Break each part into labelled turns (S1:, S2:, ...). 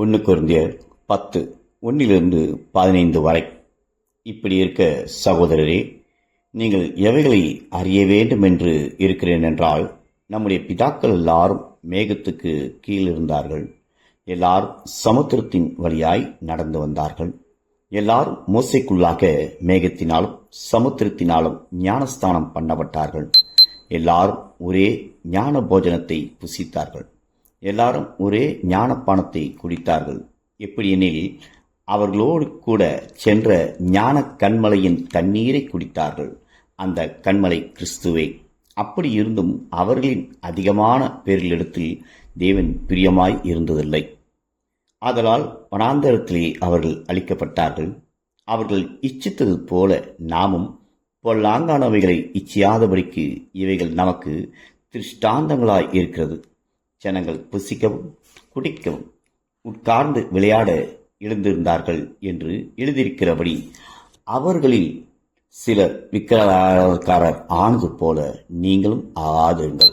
S1: ஒன்று குருந்தியர் பத்து ஒன்றிலிருந்து பதினைந்து வரை. இப்படி இருக்க சகோதரரே நீங்கள் எவைகளை அறிய வேண்டும் என்று இருக்கிறேன் என்றால் நம்முடைய பிதாக்கள் எல்லாரும் மேகத்துக்கு கீழ் இருந்தார்கள் எல்லாரும் சமுத்திரத்தின் வழியாய் நடந்து வந்தார்கள். எல்லாரும் மோசைக்குள்ளாக மேகத்தினாலும் சமுத்திரத்தினாலும் ஞானஸ்தானம் பண்ணப்பட்டார்கள். எல்லாரும் ஒரே ஞான போஜனத்தை புசித்தார்கள். எல்லாரும் ஒரே ஞானப்பானத்தை குடித்தார்கள். எப்படியெனில் அவர்களோடு கூட சென்ற ஞான கண்மலையின் தண்ணீரை குடித்தார்கள். அந்த கண்மலை கிறிஸ்துவே. அப்படி இருந்தும் அவர்களின் அதிகமான பேரிலிடத்தில் தேவன் பிரியமாய் இருந்ததில்லை. ஆதலால் வனாந்தரத்திலே அவர்கள் அளிக்கப்பட்டார்கள். அவர்கள் இச்சித்தது போல நாமும் பொல்லாங்கானவைகளை இச்சியாதபடிக்கு இவைகள் நமக்கு திருஷ்டாந்தங்களாய் இருக்கிறது. ஜனங்கள் புசிக்கவும் குடிக்கவும் உட்கார்ந்து விளையாட எழுந்திருந்தார்கள் என்று எழுதியிருக்கிறபடி அவர்களில் சிலர் விக்கிரகாரர் ஆனது போல நீங்களும் ஆகாதிருங்கள்.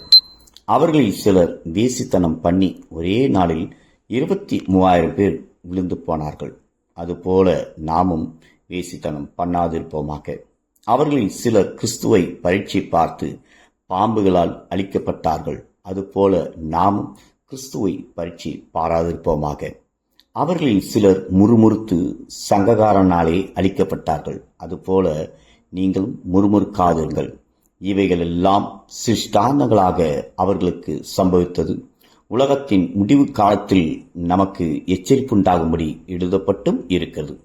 S1: அவர்களில் சிலர் வேசித்தனம் பண்ணி ஒரே நாளில் இருபத்தி மூவாயிரம் பேர் விழுந்து போனார்கள். அதுபோல நாமும் வேசித்தனம் பண்ணாதிருப்போமாக. அவர்களில் சிலர் கிறிஸ்துவை பரீட்சை பார்த்து பாம்புகளால் அழிக்கப்பட்டார்கள். அதுபோல நாமும் கிறிஸ்துவை பரீட்சை பாராதிருப்போமாக. அவர்களில் சிலர் முறுமுறுத்து சங்ககாரனாலே அழிக்கப்பட்டார்கள். அதுபோல நீங்களும் முறுமுறுக்காதீர்கள் இவைகளெல்லாம் சிஷ்டாந்தங்களாக அவர்களுக்கு சம்பவித்தது. உலகத்தின் முடிவு காலத்தில் நமக்கு எச்சரிப்புண்டாகும்படி எழுதப்பட்டும் இருக்கிறது.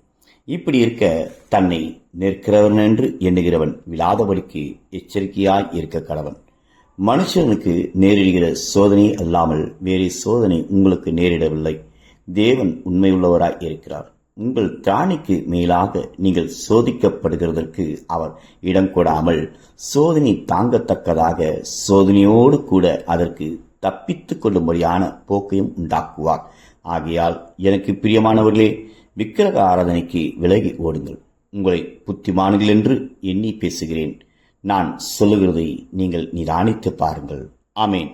S1: இப்படி இருக்க தன்னை நிற்கிறவன் என்று எண்ணுகிறவன் விழாதபடிக்கு எச்சரிக்கையாய் இருக்க கடவன். மனுஷனுக்கு நேரிடுகிற சோதனை அல்லாமல் வேறு சோதனை உங்களுக்கு நேரிடவில்லை. தேவன் உண்மையுள்ளவராய் இருக்கிறார். உங்கள் திராணிக்கு மேலாக நீங்கள் சோதிக்கப்படுகிறதற்கு அவர் இடம் கொடாமல் சோதனை தாங்கத்தக்கதாக சோதனையோடு கூட அதற்கு தப்பித்து கொள்ளும்படியான போக்கையும் உண்டாக்குவார். ஆகையால் எனக்கு பிரியமானவர்களே விக்கிரக ஆராதனைக்கு விலகி ஓடுங்கள். உங்களை புத்திமான்கள் என்று எண்ணி பேசுகிறேன். நான் சொல்லுகிறதை நீங்கள் நிதானித்து பாருங்கள். ஆமேன்.